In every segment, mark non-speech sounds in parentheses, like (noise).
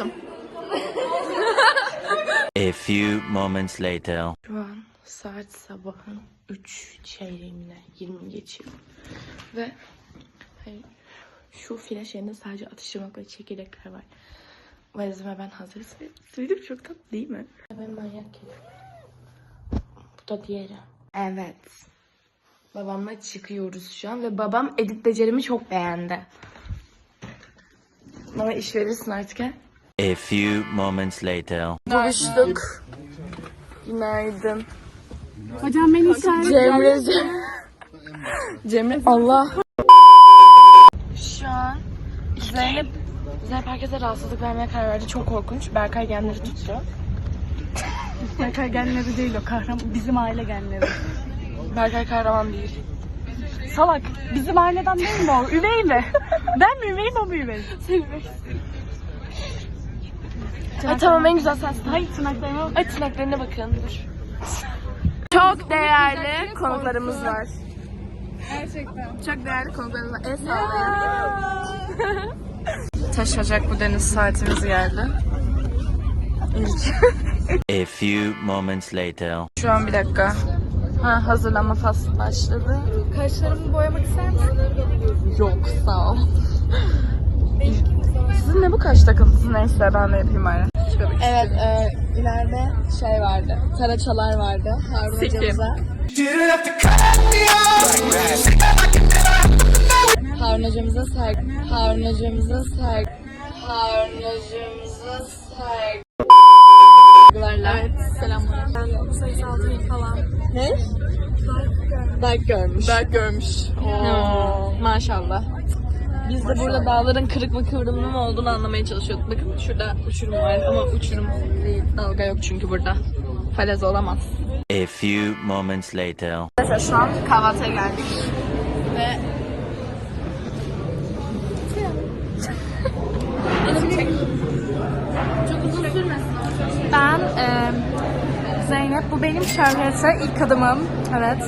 Yaktım. A few moments later. Şu an saat sabahın 3 çeyreğine 20 geçiyor. Ve hani, şu flash yerinde sadece atıştırmalık ve çekirdekler var. Valizime ben hazırız. Suyduk çok tatlı değil mi? Ben manyak geliyor. Bu da diğeri. Evet. Babamla çıkıyoruz şu an ve babam edit becerimi çok beğendi. Bana iş verirsin artık he. A few moments later. Buluştuk. Günaydın. Hocam beni işaret. Cemre Cemre Allah. Şu an Zeynep Zeynep herkese rahatsızlık vermeye karar verdi. Çok korkunç. Berkay genleri tuttu. Berkay genleri değil o kahraman. Bizim aile genleri. Berkay kahraman değil. Salak. Bizim aileden değil mi o? Üvey mi? Ben mi üveyim o mu üvey? Ay tamam en güzel sensin. Hayır tırnaklarıma bak. Ay tırnaklarına bakın. Dur. (laughs) Çok değerli konuklarımız var. Gerçekten. Çok değerli konuklarımız var. El. (laughs) Taşacak bu deniz saatimiz geldi. A few moments later. (laughs) Şu an bir dakika. Ha, hazırlanma faslı başladı. Kaşlarımı boyamak ister misin? Yok sağ ol. Sizin ne bu kaş takıntısı neyse ben de yapayım bari. Evet e, ileride şey vardı. Karaçalar vardı. Harun hocamıza. Harun hocamıza saygı. Harun hocamıza saygı. Harun hocamıza saygı. Evet, selamlar. Sayısal değil falan. Ne? Berk görmüş. Berk görmüş. Oo. Maşallah. Biz de burada dağların kırık mı kıvrımlı mı olduğunu anlamaya çalışıyorduk. Bakın şurada uçurum var ama uçurum değil. Dalga yok çünkü burada. Falez olamaz. A few moments later. Mesela şu an kahvaltıya geldik. Ve Ben e, Zeynep. Bu benim şöhrete ilk adımım. Evet.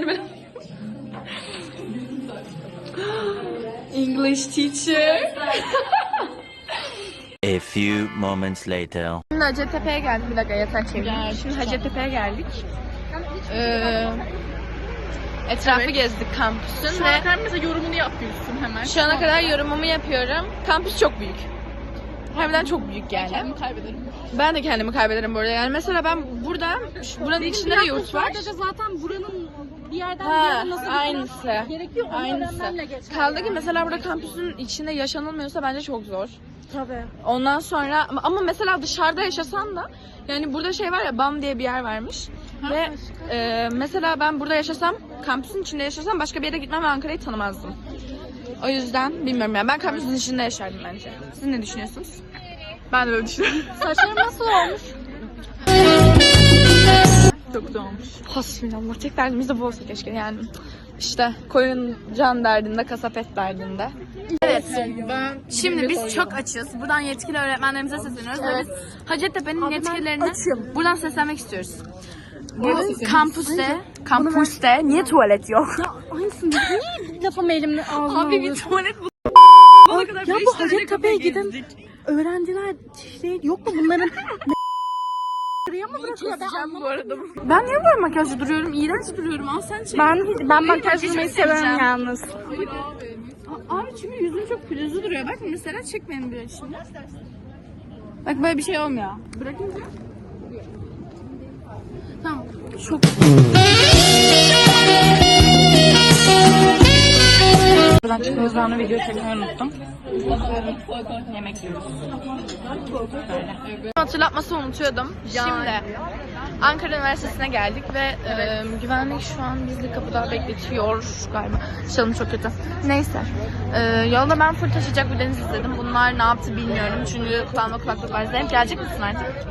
Kamerayı ben English teacher. A few moments later. Şimdi Hacettepe'ye geldik. Bir dakika yatak çevireyim. Şimdi Hacettepe'ye geldik. Ee, etrafı gezdik kampüsün Şu ve an sen mesela yorumunu yapıyorsun hemen. şu ana kadar yorumumu yapıyorum. Kampüs çok büyük. Harbiden çok büyük yani. Kendimi kaybederim. Ben de kendimi kaybederim burada. Yani mesela ben burada, şu- buranın içinde de yurt var. Sadece zaten buranın bir yerden bir Ha, yere nasıl aynısı. gerekiyor onu Aynısı. öğrenmemle geçer. Kaldı ki mesela burada kampüsün içinde yaşanılmıyorsa bence çok zor. Tabii. Ondan sonra ama- mesela dışarıda yaşasan da yani burada şey var ya BAM diye bir yer varmış. ve e, mesela ben burada yaşasam, kampüsün içinde yaşasam başka bir yere gitmem ve Ankara'yı tanımazdım. O yüzden bilmiyorum yani ben kampüsün içinde yaşardım bence. Siz ne düşünüyorsunuz? Ben de böyle düşünüyorum. Saçlarım nasıl olmuş? (laughs) Çok güzel olmuş. Hasbinallah. Tek derdimiz de bu olsa keşke yani. İşte koyun can derdinde, kasap et derdinde. Evet. Şimdi biz çok açız. Buradan yetkili öğretmenlerimize sesleniyoruz ve biz Hacettepe'nin yetkililerine buradan seslenmek istiyoruz. Bu kampüste, kampüste niye tuvalet yok? Aynısını niye lafımı elimle ağzıma Abi bir tuvalet bu. Ya bu Hacettepe'ye gidin. Öğrenciler şey yok mu bunların Buraya mı? Ben, bu arada. Ben niye böyle makyajlı duruyorum? İğrenç duruyorum. Al sen çek. ben, ben makyaj Hiç yapmayı seveceğim. severim yalnız. Abi çünkü yüzüm çok pürüzlü duruyor. Bak mesela çek benim bir şimdi. Bak böyle bir şey olmuyor. Bırakınca. Tamam. Çok. Buradan çıktığımız zaman video çekmeyi unuttum. Yemek yiyoruz. Böyle. Hatırlatması unutuyordum. Şimdi Ankara Üniversitesi'ne geldik ve e, güvenlik şu an bizi kapıda bekletiyor galiba. Çalım çok kötü. Neyse. E, yolda ben full taşıyacak bir deniz izledim. Bunlar ne yaptı bilmiyorum. Çünkü kulağımda kulaklık var. Zeynep gelecek misin artık?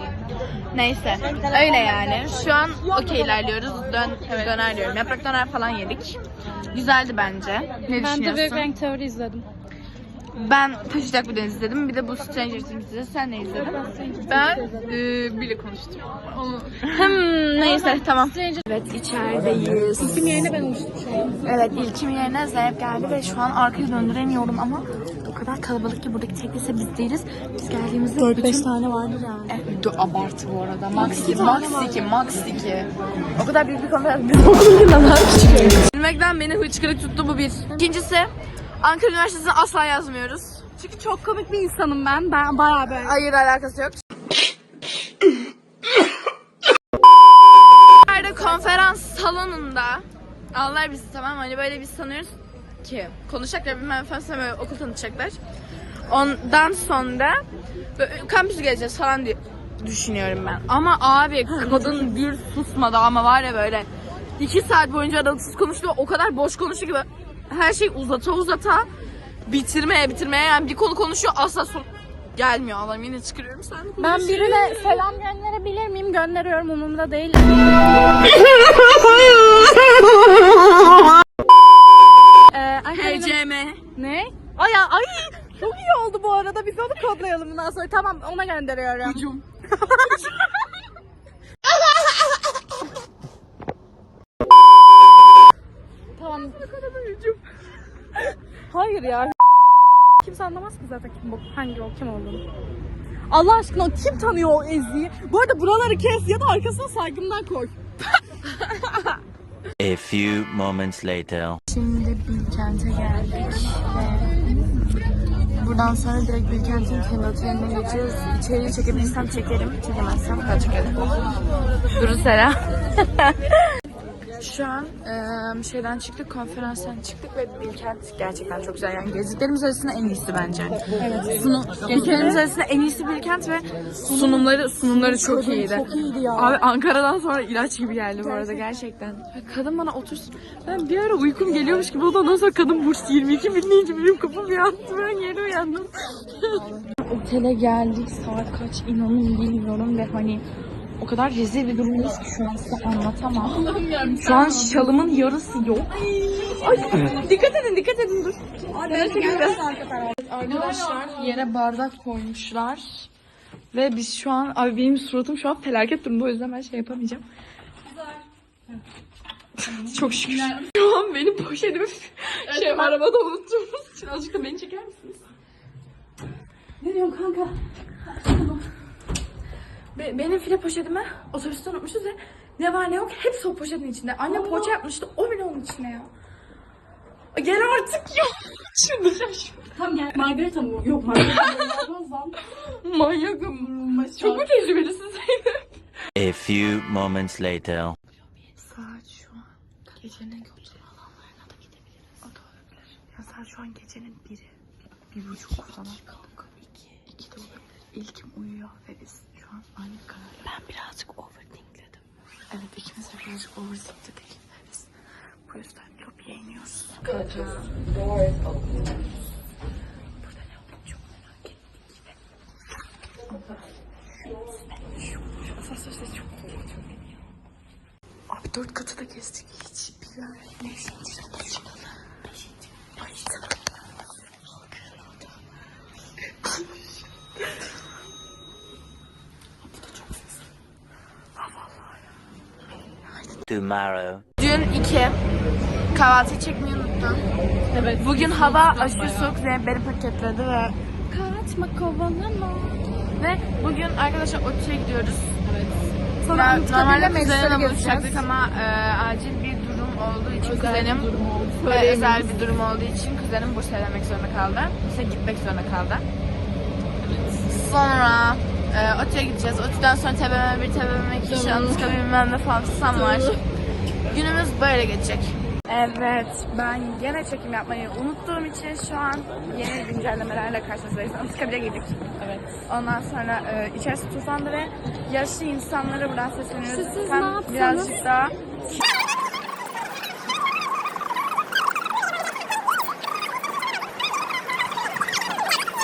Neyse. Öyle yani. Şu an okey ilerliyoruz. Dön, döner diyorum. Yaprak döner falan yedik. Güzeldi bence. Ne Ben de Big düşünüyorsun? Bang Theory izledim. Ben Taşacak bir Deniz izledim. Bir de bu Stranger Things izledim. Sen ne izledin? Ben e, biri konuştum. Onu... (laughs) Hmm, neyse tamam. Evet içerideyiz. İlkim yerine ben an. Evet ilkim yerine Zeynep geldi ve şu an arkayı döndüremiyorum ama o kadar kalabalık ki buradaki tek lise biz değiliz. Biz geldiğimizde 4-5 tane vardır yani. Evet, dur, abartı bu arada. Max 2, Max 2, Max 2. O kadar büyük bir konferans. Biz okulun daha küçük. Bilmekten beni hıçkırık tuttu bu bir. İkincisi, Ankara Üniversitesi'ne asla yazmıyoruz. Çünkü çok komik bir insanım ben. Ben bayağı böyle. Hayır alakası yok. Nerede konferans salonunda Allah bizi tamam? Hani böyle biz sanıyoruz ki konuşacaklar bilmem sonra böyle okul tanıtacaklar. Ondan sonra kampüsü geleceğiz falan diye düşünüyorum ben. Ama abi kadın bir susmadı ama var ya böyle iki saat boyunca aralıksız konuştu. O kadar boş konuştu ki her şey uzata uzata bitirmeye bitirmeye yani bir konu konuşuyor asla son gelmiyor. Allah'ım yine çıkarıyorum sen. de Ben birine selam gönderebilir miyim? Gönderiyorum umurumda değil. ee, Ünivers- HCM. Ne? Ay ya- ay çok iyi oldu bu arada. Biz onu kodlayalım bundan sonra. Tamam ona gönderiyorum. Hücum. (laughs) Hayır ya. Kimse anlamaz ki zaten kim bu, hangi o, kim olduğunu. Allah aşkına kim tanıyor o Ezgi'yi? Bu arada buraları kes ya da arkasına saygımdan koy. A few moments later. Şimdi Bilkent'e geldik ve buradan sonra direkt Bilkent'in kendi oteline geçiyoruz. İçeriği çekebilirsem çekerim, çekemezsem ben çekerim. Duru Sera. (laughs) Şu an eee, şeyden çıktık, konferanstan çıktık ve Bilkent gerçekten çok güzel. Yani gezdiklerimiz arasında en iyisi bence. Evet. Sunum, gezdiklerimiz arasında en iyisi Bilkent ve sunumları sunumları çok iyiydi. Çok iyiydi ya. Abi Ankara'dan sonra ilaç gibi geldi bu arada gerçekten. Kadın bana otursun. Ben bir ara uykum geliyormuş gibi oldu. Ondan sonra kadın burs 22 bin deyince benim kafam yattı. Ben yeni uyandım. Otele geldik. Saat kaç inanın bilmiyorum ve hani o kadar rezil bir durumdayız ki şu an size anlatamam. Şu an şalımın yarısı yok. Ay, dikkat edin dikkat edin dur. Arkadaşlar yere bardak koymuşlar. Ve biz şu an, abi benim suratım şu an felaket durumda o yüzden ben şey yapamayacağım. Çok şükür. Şu an benim poşetimi (laughs) şey arabada unuttuğumuz için azıcık da beni çeker misiniz? Ne diyorsun kanka? Be- benim file poşetimi otobüste unutmuşuz ve ne var ne yok hepsi o poşetin içinde. Annem poğaça yapmıştı o bile onun içine ya. Gel artık ya. Çıldıracağım şimdi. Tam gel. Margarita mı? Yok Margarita mı? lan. Manyakım. Çok mu tecrübelisin Zeynep? A few moments later. Saat şu an gecenin oturma alanlarına da gidebiliriz. O da olabilir. Ya saat şu an gecenin biri. Bir, bir buçuk falan. İki. İki de olabilir. İlkim uyuyor ve biz an aynı kararla. Ben birazcık overthinkledim. Evet ikimiz birazcık overthinkledik. Bu yüzden çok merak ettik. Ve... Allah. Şu, şu asansör sesi çok korkutuyor beni ya. Abi dört katı da gezdik. Hiç bilmiyorum. Neyse. Tomorrow. Dün iki. Kahvaltıyı çekmeyi unuttum. Evet. Bugün hava aşırı soğuk. Beni paketledi ve Kaçma kovalama. ve bugün arkadaşlar ODTÜ'ye gidiyoruz. Sana Ya, Anıtkabir'le normalde gezeceğiz. buluşacaktık ama e, acil bir durum olduğu için Özel kuzenim bir durum oldu. Söyleyemeyiz. özel bir durum olduğu için kuzenim burs vermek zorunda kaldı. Burs'a gitmek zorunda kaldı. Sonra e, ODTÜ'ye gideceğiz. ODTÜ'den sonra TBMM 1, TBMM 2, işte Anıtkabir bilmem ne falan fistan var. Günümüz böyle geçecek. Evet, ben gene çekim yapmayı unuttuğum için şu an yeni güncellemelerle karşınızdayız. Anıtkabir'e girdik. Evet. Ondan sonra e, içerisi tufandı ve yaşlı insanlara buradan sesleniyoruz. Siz- siz ne yapsanız? birazcık daha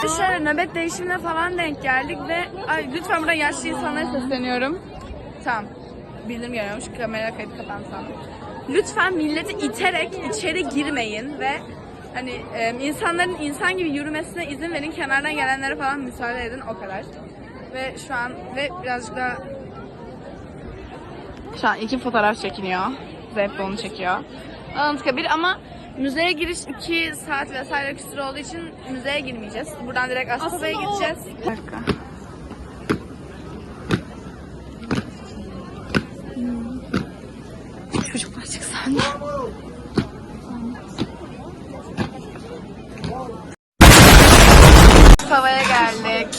Şöyle nöbet değişimine falan denk geldik ve ay lütfen burada yaşlı insanlara sesleniyorum. Tamam. Bildirim geliyormuş. Kamera kayıt kapandı. Lütfen milleti iterek içeri girmeyin ve hani insanların insan gibi yürümesine izin verin. Kenardan gelenlere falan müsaade edin o kadar. Ve şu an ve birazcık daha şu an iki fotoğraf çekiniyor. De onu çekiyor. Anıtkabir ama müzeye giriş 2 saat vesaire küsur olduğu için müzeye girmeyeceğiz. Buradan direkt Aspava'ya gideceğiz. Bir dakika. Hmm. Çocuklar çıksa anne. Aspava'ya geldik.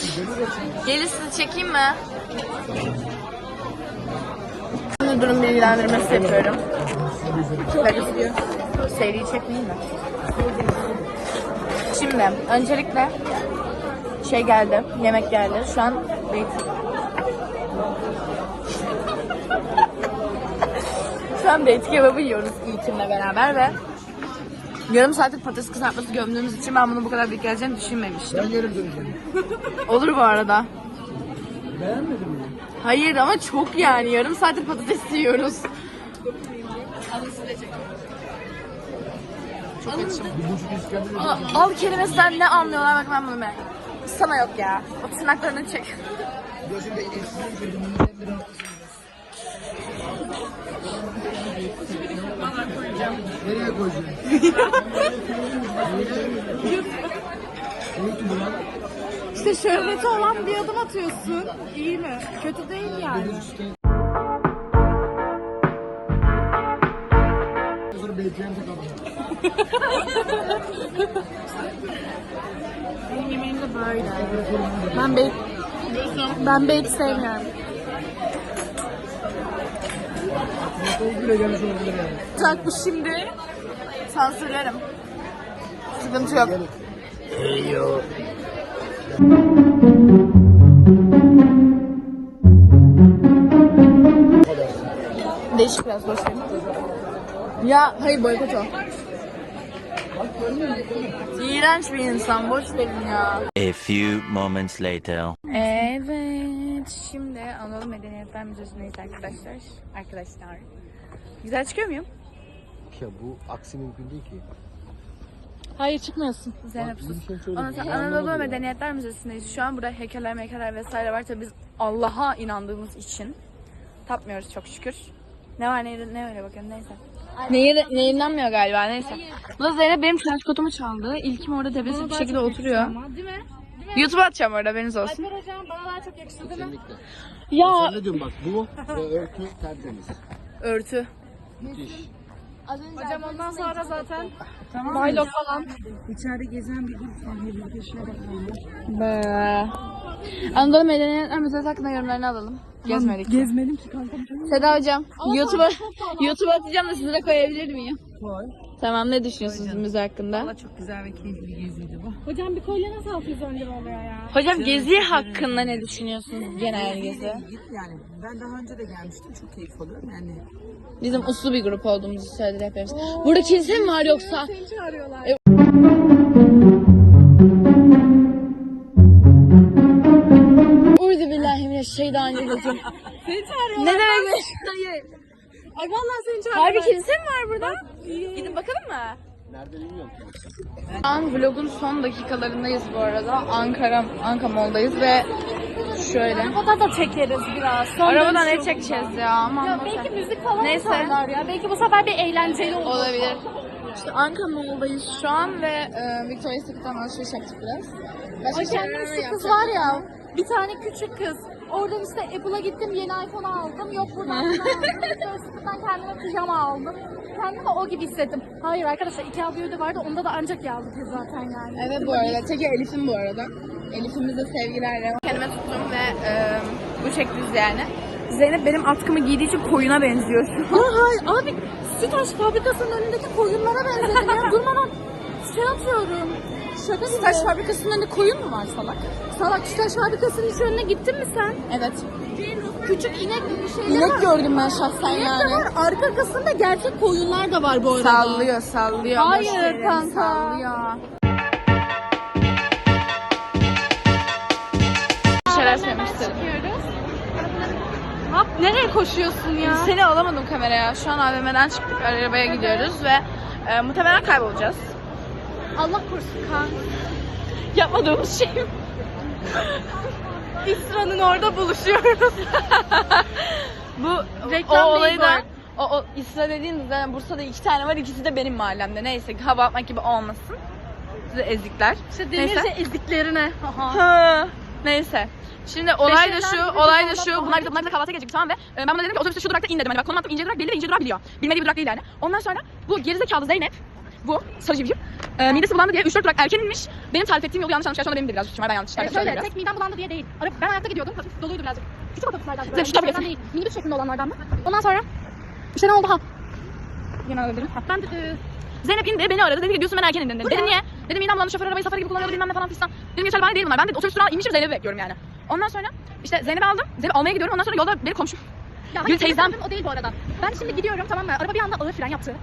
Gelin sizi çekeyim mi? Durum bilgilendirmesi yapıyorum. Legacy Seriyi çekmeyeyim mi? Şimdi öncelikle şey geldi, yemek geldi. Şu an wait. Şu an beyti kebabı yiyoruz İlkim'le beraber ve yarım saatlik patates kızartması gömdüğümüz için ben bunu bu kadar büyük geleceğini düşünmemiştim. Ben yarım döneceğim. Olur bu arada. Beğenmedin mi? Hayır ama çok yani yarım saattir patates yiyoruz. İskender Al, al kelimesinden ne anlıyorlar bak ben bunu merak ediyorum. Sana yok ya. O tırnaklarını çek. Nereye lan. İşte şöhreti olan bir adım atıyorsun. İyi mi? Kötü değil yani. Böyle. Ben bey ben bey sevmiyorum. Tak bu şimdi. Sansürlerim. Sıkıntı yok. Değişik biraz boş. Ya hayır boykot o. İğrenç bir insan boş verin ya. A few moments later. Evet şimdi Anadolu Medeniyetler Müzesi'ndeyiz arkadaşlar. Arkadaşlar. Güzel çıkıyor muyum? Ya bu aksi mümkün değil ki. Hayır çıkmıyorsun. Zeynep Bak, sus. şey Anadolu. Medeniyetler Müzesi'ndeyiz. Şu an burada heykeller meykeller vesaire var. Tabii biz Allah'a inandığımız için tapmıyoruz çok şükür. Ne var ne, ne öyle bakın neyse. Neye, neyinlenmiyor galiba neyse. Bu da Zeynep benim tıraş kotumu çaldı. İlkim orada tepesi bir şekilde oturuyor. Değil mi? YouTube'a atacağım orada haberiniz olsun. Alper hocam bana daha çok yakıştı değil mi? Kesinlikle. Ya Sen ne diyorsun bak bu ve örtü tertemiz. örtü. Müthiş. Hocam ondan sonra zaten Milo falan. içeride gezen bir grup var. Bir şuna bakalım. Be. Anadolu Medeniyetler Müzesi hakkında yorumlarını alalım. Gezmedik. Gezmedim ki kanka. Seda hocam, YouTube'a YouTube'a atacağım da sizi de koyabilir miyim? Tamam, ne düşünüyorsunuz müze hakkında? Çok güzel ve keyifli bir geziydi bu. Hocam bir kolye nasıl 610 lira oluyor ya? Hocam gezi hakkında ne düşünüyorsunuz genel gezi? Git yani. Ben daha önce de gelmiştim. Çok keyif alıyorum yani. Bizim uslu bir grup olduğumuzu söyledi hepimiz. Burada kilise mi var yoksa? Seni çağırıyorlar. Uydu billahi mineşşeytanirracim. (laughs) Seni çağırıyorlar. Ne demek? Hayır. Ay vallahi seni Harbi çağırıyorlar. kilise mi var burada? Gidin bakalım mı? Nerede bilmiyorum. Şu an vlogun son dakikalarındayız bu arada. Ankara, Anka Mall'dayız ve şöyle. Arabada da çekeriz biraz. Son Arabadan dönüşü. ne çekeceğiz ya? Aman Ya belki müzik falan Neyse. Neyse. ya. Belki bu sefer bir eğlenceli olur. Olabilir. İşte Anka Mall'dayız şu an ve e, Victoria's Secret'tan alışveriş yaptık biraz. Başka Ay şeyler kendim şu kız var ya. Bir tane küçük kız. Oradan işte Apple'a gittim yeni iPhone aldım. Yok buradan (laughs) aldım. Kendime pijama aldım. Kendimi o gibi hissettim. Hayır arkadaşlar iki aldığı öde vardı. Onda da ancak yazdı kız zaten yani. Evet bu arada. Teki Elif'im bu arada. Elif'imize sevgilerle. Kendime tuttum ve e, bu şekliz yani. Zeynep benim atkımı giydiği için koyuna benziyor şu an. Hayır abi Sütaş fabrikasının önündeki koyunlara benzedim ya. (laughs) Durmadan şey atıyorum. Şaka gibi. Taş fabrikasının önünde koyun mu var salak? Salak Sütaş fabrikasının hiç önüne gittin mi sen? Evet. Küçük inek gibi şeyler İnek var. gördüm ben şahsen İnek de yani. var. Arka arkasında gerçek koyunlar da var bu arada. Sallıyor sallıyor. Hayır Boş verin, kanka. Sallıyor. şeyler söylemiştim. Çıkıyoruz. Hop nereye koşuyorsun ya? Seni alamadım kameraya. Şu an AVM'den çıktık. Arabaya gidiyoruz ve e, muhtemelen kaybolacağız. Allah korusun kan. Yapmadığımız şey İsra'nın orada buluşuyoruz. (laughs) Bu Reklam o olayı da o, o İsra dediğiniz zaten Bursa'da iki tane var. ikisi de benim mahallemde. Neyse hava atmak gibi olmasın. Size ezikler. İşte Neyse. denirse ezdiklerine. Ha, Neyse. Şimdi olay da şu, olay da şu. Bunlar bize, bunlar bize kahvaltıya gelecek tamam ve e, ben buna dedim ki otobüste şu durakta in dedim. Hani bak konum attım ince durak belli ve ince durak biliyor. Bilmediği bir durak değil yani. Ondan sonra bu gerizekalı Zeynep, bu sarı civciv, e, midesi bulandı diye 3-4 durak erken inmiş. Benim tarif ettiğim yolu yanlış anlamış. Gerçi onda benim de biraz suçum var. Ben yanlış tarif şöyle ettim biraz. tek midem bulandı diye değil. Ara- Ben ayakta gidiyordum. Hafif doluydu birazcık. Küçük otobüslerden. Sen şu Minibüslerden değil. Minibüs şeklinde olanlardan mı? Ondan sonra işte ne oldu ha? Yine alabilirim. Ha. Ben de, e, Zeynep indi beni aradı dedi ki diyorsun ben erken indim dedi. Dedim niye? Dedim midem bulandı şoför arabayı safari gibi kullanıyordu bilmem ne falan fistan. Dedim geçerli bahane değil bunlar. Ben de otobüs durağına inmişim Zeynep'i bekliyorum yani. Ondan sonra işte Zeynep'i aldım. Zeynep'i almaya gidiyorum. Ondan sonra yolda benim komşum. ya Gül teyzem. sebebim O değil bu arada. Ben şimdi gidiyorum tamam mı? Araba bir anda ağır fren yaptı.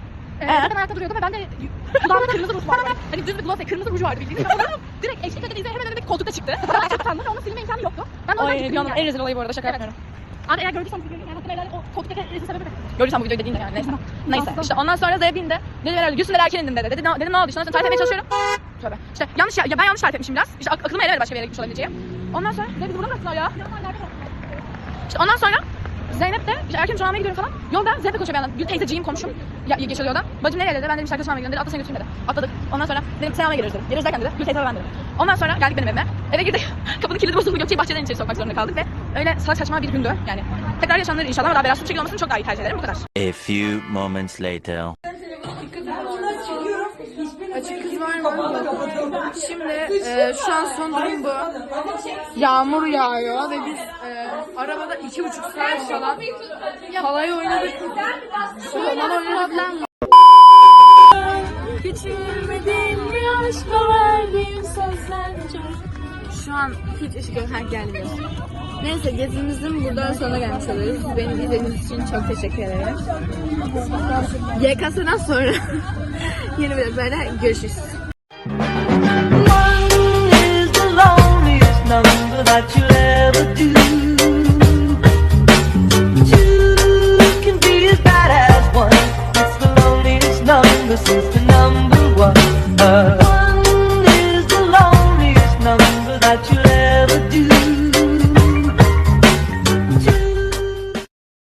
Ee, ben ayakta duruyordum ve ben de (laughs) dudağımda kırmızı ruj vardı. Hani düz bir gloss kırmızı ruj vardı bildiğin. Ve Onu (laughs) direkt eşlik edildiğinde hemen önümdeki koltukta çıktı. Ben çok utandım ve onu silme imkanı yoktu. Ben de o yüzden dünyanın en rezil olayı bu arada şaka Evet. yapmıyorum. Abi eğer gördüysen bu videoyu yani helal et, o koltuktaki rezil sebebi. Gördüysen bu videoyu dediğinde yani neyse. Neyse işte ondan sonra Zeynep indi. Dedi herhalde Gülsün erken indim dedi. Dedi, dedim ne oldu işte ondan sonra tarif etmeye çalışıyorum. Tövbe. İşte yanlış ya, ben yanlış tarif etmişim biraz. İşte ak- aklıma eremedi başka bir yere gitmiş olabileceğim. Ondan sonra Zeynep bizi burada bıraktılar ya. İşte ondan sonra Zeynep de işte erken almaya gidiyorum falan. Yolda Zeynep'le konuşuyor bir yandan. Gül teyzeciğim komşum. Ya, geçiyor yoldan. Bacım nereye dedi? Ben dedim işte arkadaşım gidiyorum dedi. Atla seni götüreyim dedi. Atladık. Ondan sonra dedim sen almaya geliyoruz dedim. Geliriz derken dedi. Gül teyze ben dedim. Ondan sonra geldik benim evime. Eve girdik. (laughs) Kapının kilidi bozuldu. Gökçe'yi bahçeden içeri sokmak zorunda kaldık ve öyle salak saçma bir gündü. Yani tekrar yaşanır inşallah ama daha bir şekilde olmasını çok daha iyi tercih ederim. Bu kadar. A few moments later. Açık kız var mı? Şimdi e, şu an son durum bu. Yağmur yağıyor ve biz e, arabada iki buçuk saat falan halay oynadık. Roman oynadık. Küçülmediğim bir aşka verdiğim sözlerce. Şu an hiç ışık yok. Ha gelmiyor. Neyse gezimizin burada sonuna gelmiş oluyoruz. Beni izlediğiniz için çok teşekkür ederim. YKS'den sonra (laughs) yeni bir böyle görüşürüz. about you